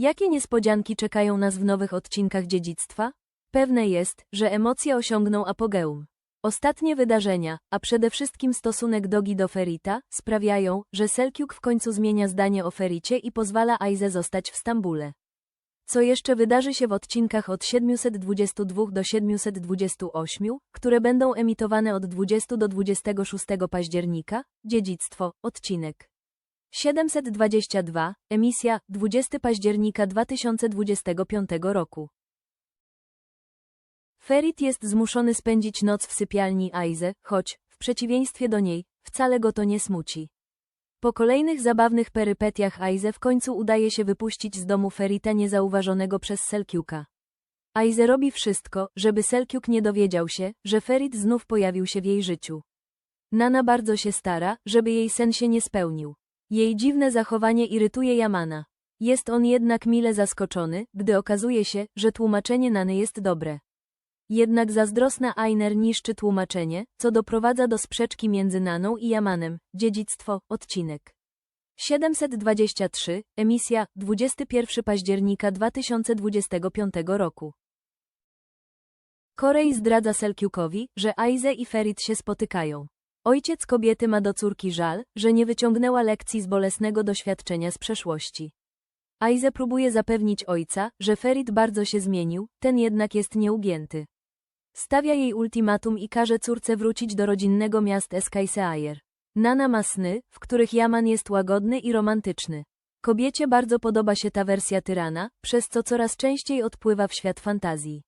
Jakie niespodzianki czekają nas w nowych odcinkach dziedzictwa? Pewne jest, że emocje osiągną apogeum. Ostatnie wydarzenia, a przede wszystkim stosunek Dogi do Ferita, sprawiają, że Selkiuk w końcu zmienia zdanie o Fericie i pozwala Aize zostać w Stambule. Co jeszcze wydarzy się w odcinkach od 722 do 728, które będą emitowane od 20 do 26 października? Dziedzictwo, odcinek. 722, emisja, 20 października 2025 roku. Ferit jest zmuszony spędzić noc w sypialni Aize, choć, w przeciwieństwie do niej, wcale go to nie smuci. Po kolejnych zabawnych perypetiach Aize w końcu udaje się wypuścić z domu Ferita niezauważonego przez Selkiuka. Aize robi wszystko, żeby Selkiuk nie dowiedział się, że Ferit znów pojawił się w jej życiu. Nana bardzo się stara, żeby jej sen się nie spełnił. Jej dziwne zachowanie irytuje Yamana. Jest on jednak mile zaskoczony, gdy okazuje się, że tłumaczenie Nany jest dobre. Jednak zazdrosna Ainer niszczy tłumaczenie, co doprowadza do sprzeczki między Naną i Yamanem. Dziedzictwo, odcinek. 723, emisja, 21 października 2025 roku. Korej zdradza Selkiukowi, że Aize i Ferit się spotykają. Ojciec kobiety ma do córki żal, że nie wyciągnęła lekcji z bolesnego doświadczenia z przeszłości. Aize próbuje zapewnić ojca, że Ferit bardzo się zmienił, ten jednak jest nieugięty. Stawia jej ultimatum i każe córce wrócić do rodzinnego miast Eskaiseajer. Nana ma sny, w których Yaman jest łagodny i romantyczny. Kobiecie bardzo podoba się ta wersja tyrana, przez co coraz częściej odpływa w świat fantazji.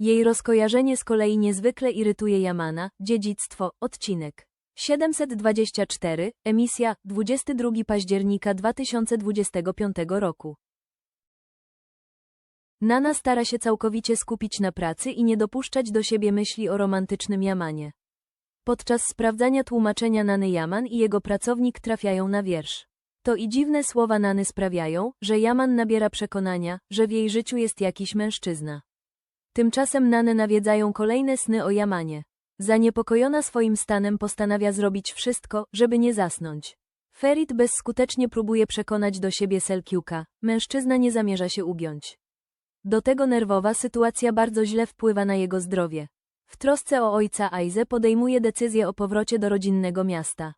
Jej rozkojarzenie z kolei niezwykle irytuje Yamana, dziedzictwo, odcinek. 724, emisja, 22 października 2025 roku. Nana stara się całkowicie skupić na pracy i nie dopuszczać do siebie myśli o romantycznym Jamanie. Podczas sprawdzania tłumaczenia Nany Yaman i jego pracownik trafiają na wiersz. To i dziwne słowa Nany sprawiają, że Yaman nabiera przekonania, że w jej życiu jest jakiś mężczyzna. Tymczasem Nany nawiedzają kolejne sny o Jamanie. Zaniepokojona swoim stanem postanawia zrobić wszystko, żeby nie zasnąć. Ferit bezskutecznie próbuje przekonać do siebie Selkiuka, mężczyzna nie zamierza się ugiąć. Do tego nerwowa sytuacja bardzo źle wpływa na jego zdrowie. W trosce o ojca Aize podejmuje decyzję o powrocie do rodzinnego miasta.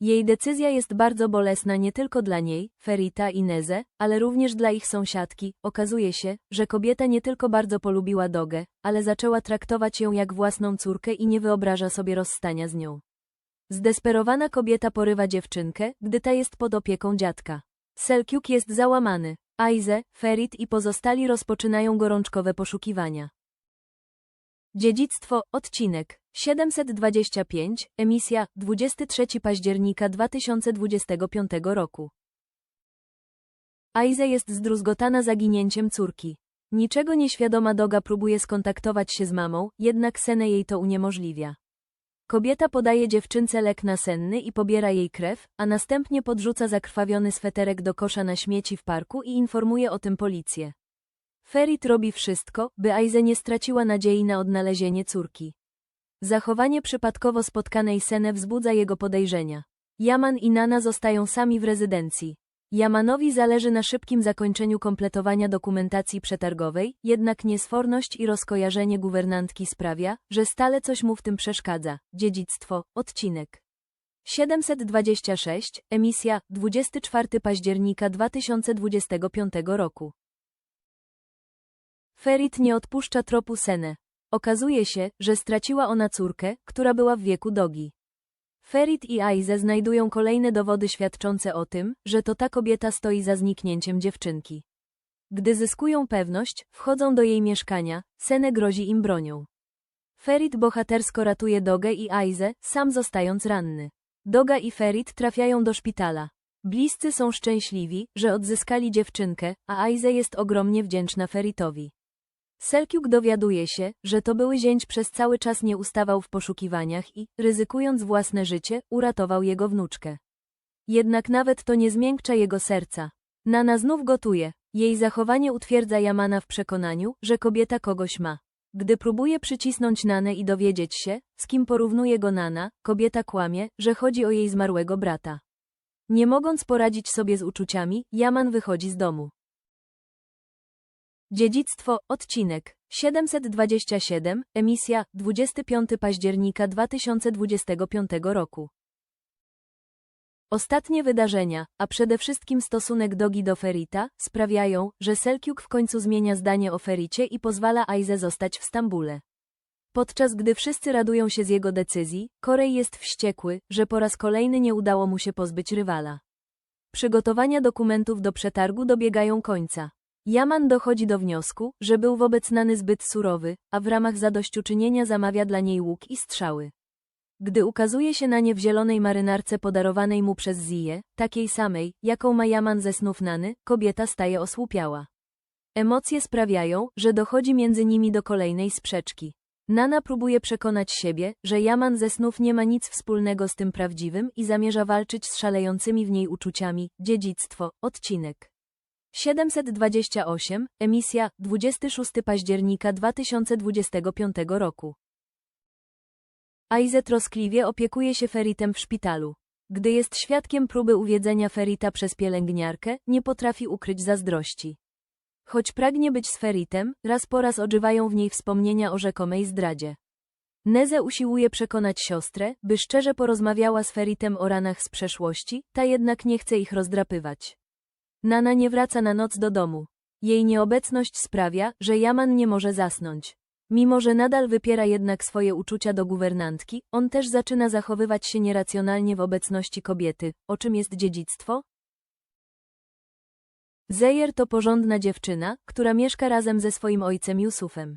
Jej decyzja jest bardzo bolesna nie tylko dla niej, Ferita i Neze, ale również dla ich sąsiadki. Okazuje się, że kobieta nie tylko bardzo polubiła Dogę, ale zaczęła traktować ją jak własną córkę i nie wyobraża sobie rozstania z nią. Zdesperowana kobieta porywa dziewczynkę, gdy ta jest pod opieką dziadka. Selkiuk jest załamany. Aize, Ferit i pozostali rozpoczynają gorączkowe poszukiwania. Dziedzictwo, odcinek 725, emisja 23 października 2025 roku. Aize jest zdruzgotana zaginięciem córki. Niczego nieświadoma Doga próbuje skontaktować się z mamą, jednak Sene jej to uniemożliwia. Kobieta podaje dziewczynce lek nasenny i pobiera jej krew, a następnie podrzuca zakrwawiony sweterek do kosza na śmieci w parku i informuje o tym policję. Ferit robi wszystko, by Aize nie straciła nadziei na odnalezienie córki. Zachowanie przypadkowo spotkanej Sene wzbudza jego podejrzenia. Yaman i Nana zostają sami w rezydencji. Yamanowi zależy na szybkim zakończeniu kompletowania dokumentacji przetargowej, jednak niesforność i rozkojarzenie guwernantki sprawia, że stale coś mu w tym przeszkadza. Dziedzictwo, odcinek. 726, emisja, 24 października 2025 roku. Ferit nie odpuszcza tropu Sene. Okazuje się, że straciła ona córkę, która była w wieku dogi. Ferit i Aize znajdują kolejne dowody świadczące o tym, że to ta kobieta stoi za zniknięciem dziewczynki. Gdy zyskują pewność, wchodzą do jej mieszkania, Sene grozi im bronią. Ferit bohatersko ratuje Dogę i Aize, sam zostając ranny. Doga i Ferit trafiają do szpitala. Bliscy są szczęśliwi, że odzyskali dziewczynkę, a Aize jest ogromnie wdzięczna Feritowi. Selkiuk dowiaduje się, że to były zięć przez cały czas nie ustawał w poszukiwaniach i, ryzykując własne życie, uratował jego wnuczkę. Jednak nawet to nie zmiękcza jego serca. Nana znów gotuje. Jej zachowanie utwierdza Yamana w przekonaniu, że kobieta kogoś ma. Gdy próbuje przycisnąć Nanę i dowiedzieć się, z kim porównuje go Nana, kobieta kłamie, że chodzi o jej zmarłego brata. Nie mogąc poradzić sobie z uczuciami, Yaman wychodzi z domu. Dziedzictwo, odcinek 727, emisja 25 października 2025 roku. Ostatnie wydarzenia, a przede wszystkim stosunek Dogi do Ferita, sprawiają, że Selkiuk w końcu zmienia zdanie o Fericie i pozwala Aize zostać w Stambule. Podczas gdy wszyscy radują się z jego decyzji, Korej jest wściekły, że po raz kolejny nie udało mu się pozbyć rywala. Przygotowania dokumentów do przetargu dobiegają końca. Yaman dochodzi do wniosku, że był wobec Nany zbyt surowy, a w ramach zadośćuczynienia zamawia dla niej łuk i strzały. Gdy ukazuje się na nie w zielonej marynarce podarowanej mu przez Ziję, takiej samej, jaką ma Yaman ze snów Nany, kobieta staje osłupiała. Emocje sprawiają, że dochodzi między nimi do kolejnej sprzeczki. Nana próbuje przekonać siebie, że Yaman ze snów nie ma nic wspólnego z tym prawdziwym i zamierza walczyć z szalejącymi w niej uczuciami. Dziedzictwo, odcinek. 728, emisja 26 października 2025 roku. Aize troskliwie opiekuje się Feritem w szpitalu. Gdy jest świadkiem próby uwiedzenia Ferita przez pielęgniarkę, nie potrafi ukryć zazdrości. Choć pragnie być z Feritem, raz po raz ożywają w niej wspomnienia o rzekomej zdradzie. Neze usiłuje przekonać siostrę, by szczerze porozmawiała z Feritem o ranach z przeszłości, ta jednak nie chce ich rozdrapywać. Nana nie wraca na noc do domu. Jej nieobecność sprawia, że Jaman nie może zasnąć. Mimo, że nadal wypiera jednak swoje uczucia do guwernantki, on też zaczyna zachowywać się nieracjonalnie w obecności kobiety. O czym jest dziedzictwo? Zejer to porządna dziewczyna, która mieszka razem ze swoim ojcem Jusufem.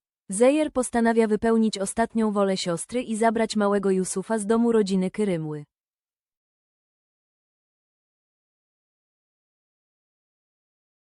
Zejer postanawia wypełnić ostatnią wolę siostry i zabrać małego Jusufa z domu rodziny Kyrymły.